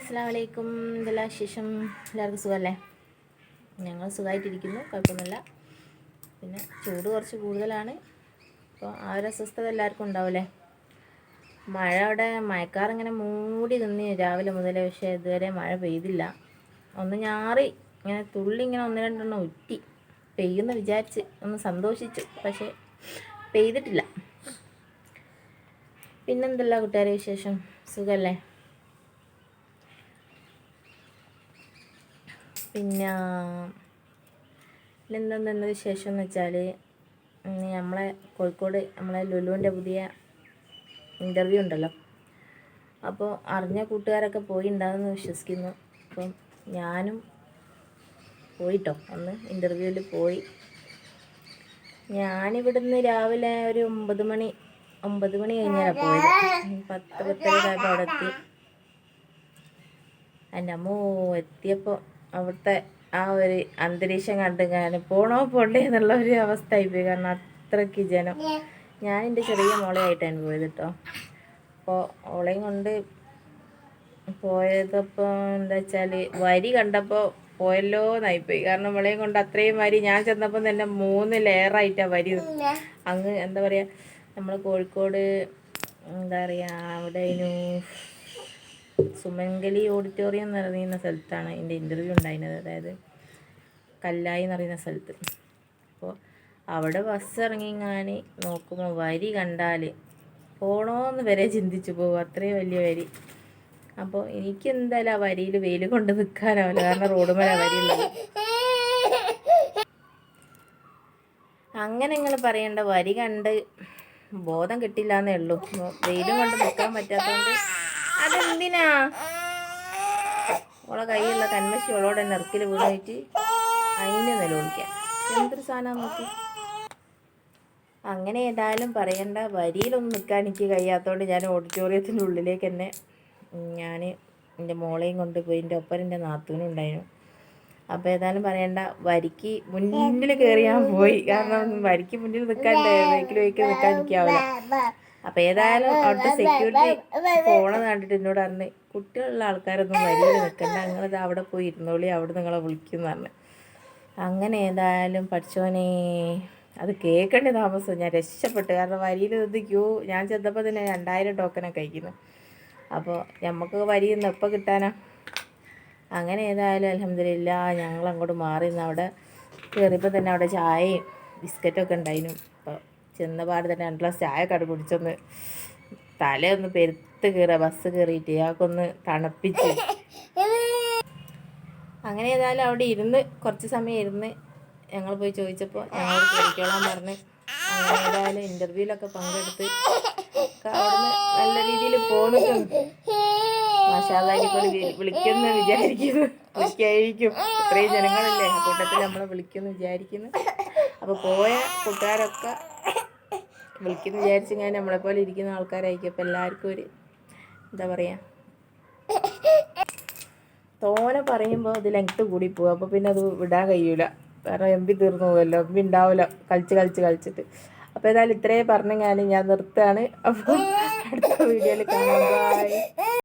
അസ്സാം ഇതെല്ലാം ശേഷം എല്ലാവർക്കും സുഖമല്ലേ? ഞങ്ങൾ സുഖമായിട്ടിരിക്കുന്നു. കുഴപ്പമൊന്നുമില്ല. പിന്നെ ചൂട് കുറച്ച് കൂടുതലാണ്. അപ്പോൾ ആ ഒരു അസ്വസ്ഥത എല്ലാവർക്കും ഉണ്ടാവില്ലേ മഴ അവിടെ മഴക്കാർ ഇങ്ങനെ മൂടി നിന്ന് രാവിലെ മുതലേ പക്ഷേ ഇതുവരെ മഴ പെയ്തില്ല. ഒന്ന് ഞാറി ഇങ്ങനെ തുള്ളി ഇങ്ങനെ ഒന്ന് രണ്ടെണ്ണം ഉറ്റി പെയ്യുമെന്ന് വിചാരിച്ച് ഒന്ന് സന്തോഷിച്ചു. പക്ഷേ പെയ്തിട്ടില്ല. പിന്നെന്തല്ല കൂട്ടുകാരെ വിശേഷം? സുഖമല്ലേ? പിന്നെ എന്തെന്തെന്ന് വിശേഷം എന്ന് വെച്ചാൽ നമ്മളെ കോഴിക്കോട് നമ്മളെ ലുലുവിന്റെ പുതിയ ഇന്റർവ്യൂ ഉണ്ടല്ലോ. അപ്പോൾ അറിഞ്ഞ കൂട്ടുകാരൊക്കെ പോയി ഉണ്ടാകുമെന്ന് വിശ്വസിക്കുന്നു. അപ്പം ഞാനും പോയിട്ടോ ഒന്ന് ഇന്റർവ്യൂവിൽ പോയി. ഞാനിവിടുന്ന് രാവിലെ ഒരു ഒമ്പത് മണി ഒമ്പത് മണി കഴിഞ്ഞാൽ പോയത്. പത്ത് പത്തരക്കായപ്പോൾ അവിടെ എത്തി എന്റെ അമ്മോ എത്തിയപ്പോൾ അവിടുത്തെ ആ ഒരു അന്തരീക്ഷം കണ്ട് ഞാൻ പോണോ പോണ്ടേ എന്നുള്ള ഒരു അവസ്ഥ ആയിപ്പോയി കാരണം അത്രയ്ക്ക് ജനം. ഞാൻ എന്റെ ചെറിയ മോളെയായിട്ടാണ് പോയത് കേട്ടോ അപ്പോൾ ഓളെയും കൊണ്ട് പോയതപ്പോൾ എന്താ വെച്ചാൽ വരി കണ്ടപ്പോൾ പോയല്ലോ എന്നായിപ്പോയി കാരണം ഇവളെയും കൊണ്ട് അത്രയും വരി ഞാൻ ചെന്നപ്പോൾ തന്നെ മൂന്ന് ലെയറായിട്ടാണ് വരി അങ്ങ് എന്താ പറയുക നമ്മൾ കോഴിക്കോട് എന്താ പറയുക അവിടെ സുമംഗലി ഓഡിറ്റോറിയം എന്ന് പറയുന്ന സ്ഥലത്താണ് എന്റെ ഇന്റർവ്യൂ ഉണ്ടായിരുന്നത്. അതായത് കല്ലായി എന്ന് പറയുന്ന സ്ഥലത്ത്. അപ്പോൾ അവിടെ ബസ് ഇറങ്ങിങ്ങാൻ നോക്കുമ്പോൾ വരി കണ്ടാൽ പോണോന്ന് വരെ ചിന്തിച്ചു പോകും. അത്രയും വലിയ വരി. അപ്പോൾ എനിക്ക് എന്തായാലും ആ വരിയിൽ വെയിൽ കൊണ്ട് നിൽക്കാനാവില്ല. കാരണം റോഡ് മേലെ വരിയുള്ളത് അങ്ങനെ നിങ്ങൾ പറയേണ്ട വരി കണ്ട് ബോധം കിട്ടില്ല എന്നേ ഉള്ളൂ. വെയിലും കൊണ്ട് നിൽക്കാൻ പറ്റാത്തതുകൊണ്ട് അതെന്തിനാ? ഓളെ കൈയുള്ള കന്മശി ഓളോടെ നെറുക്കിൽ വീണിട്ട് അതിന് നിലവിളിക്കാം എന്തൊരു സാധനം നോക്കി. അങ്ങനെ ഏതായാലും പറയണ്ട. വരിയിലൊന്നും നിൽക്കാൻ എനിക്ക് കഴിയാത്തതുകൊണ്ട് ഞാൻ ഓഡിറ്റോറിയത്തിന്റെ ഉള്ളിലേക്ക് തന്നെ ഞാൻ എന്റെ മോളെയും കൊണ്ട് പോയി എന്റെ ഒപ്പം എന്റെ നാത്തൂനും ഉണ്ടായിരുന്നു. അപ്പോൾ ഏതായാലും പറയണ്ട. വരിക്ക് മുന്നിൽ കയറി ഞാൻ പോയി. കാരണം വരിക്ക് മുന്നിൽ നിൽക്കാൻ ബൈക്കിൽ ബൈക്കിൽ നിൽക്കാൻ എനിക്കാവില്ല അപ്പോൾ ഏതായാലും അവിടുത്തെ സെക്യൂരിറ്റി പോണത് കണ്ടിട്ട് എന്നോട് പറഞ്ഞ് കുട്ടികളുള്ള ആൾക്കാരൊന്നും വരിയിൽ നിൽക്കണ്ട. നിങ്ങളിത് അവിടെ പോയി ഇരുന്നോളി അവിടെ നിങ്ങളെ വിളിക്കും പറഞ്ഞു. അങ്ങനെ ഏതായാലും പഠിച്ചോനെ അത് കേൾക്കേണ്ട താമസം. ഞാൻ രക്ഷപ്പെട്ടു. കാരണം വരിയിൽ നിന്ന് ക്യൂ ഞാൻ ചെന്നപ്പോൾ തന്നെ രണ്ടായിരം ടോക്കനൊക്കെ കഴിക്കുന്നു അപ്പോൾ നമുക്ക് വരി നിന്ന് എപ്പോൾ കിട്ടാനാ? അങ്ങനെ ഏതായാലും അലഹമില്ല ഞങ്ങൾ അങ്ങോട്ട് മാറി നിന്ന് അവിടെ കയറിയപ്പോൾ തന്നെ അവിടെ ചായയും ബിസ്ക്കറ്റൊക്കെ ഉണ്ടായിരുന്നു. അപ്പോൾ ചെന്ന തന്നെ രണ്ട് ഗ്ലാസ് ചായ കട കുടിച്ചൊന്ന് തലയൊന്ന് പെരുത്ത് കയറുക ബസ് കയറിയിട്ട് ഇയാൾക്കൊന്ന് തണുപ്പിച്ച്. അങ്ങനെ ഏതായാലും അവിടെ ഇരുന്ന് കുറച്ച് സമയം ഇരുന്ന് ഞങ്ങൾ പോയി ചോദിച്ചപ്പോൾ ഞങ്ങൾ കഴിക്കോളാൻ പറഞ്ഞ് അങ്ങനെ ഏതായാലും ഇന്റർവ്യൂവിലൊക്കെ പങ്കെടുത്ത് നല്ല രീതിയിൽ പോകുന്നുണ്ട് മാഷാല്ലാഹിപ്പോൾ വിളിക്കുമെന്ന് വിചാരിക്കുന്നു. വിളിക്കായിരിക്കും. ഇത്രയും ജനങ്ങളല്ലേ കൂട്ടത്തിൽ നമ്മളെ വിളിക്കുന്നു വിചാരിക്കുന്നു. അപ്പോൾ പോയ കൂട്ടുകാരൊക്കെ വിളിക്കുന്നു വിചാരിച്ച് ഞാൻ നമ്മളെ പോലെ ഇരിക്കുന്ന ആൾക്കാരായിരിക്കും. അപ്പോൾ എല്ലാവർക്കും ഒരു എന്താ പറയുക തോനെ പറയുമ്പോൾ അത് ലെങ്ത്ത് കൂടി പോകും അപ്പോൾ പിന്നെ അത് വിടാൻ കഴിയൂല. കാരണം എം പി തീർന്നു പോകുമല്ലോ എം പി ഉണ്ടാവില്ല കളിച്ച് കളിച്ച് കളിച്ചിട്ട്. അപ്പോൾ ഏതായാലും ഇത്രയും പറഞ്ഞ ഞാൻ നിർത്തുകയാണ്. അപ്പോൾ അടുത്ത വീഡിയോയിൽ കാണാം.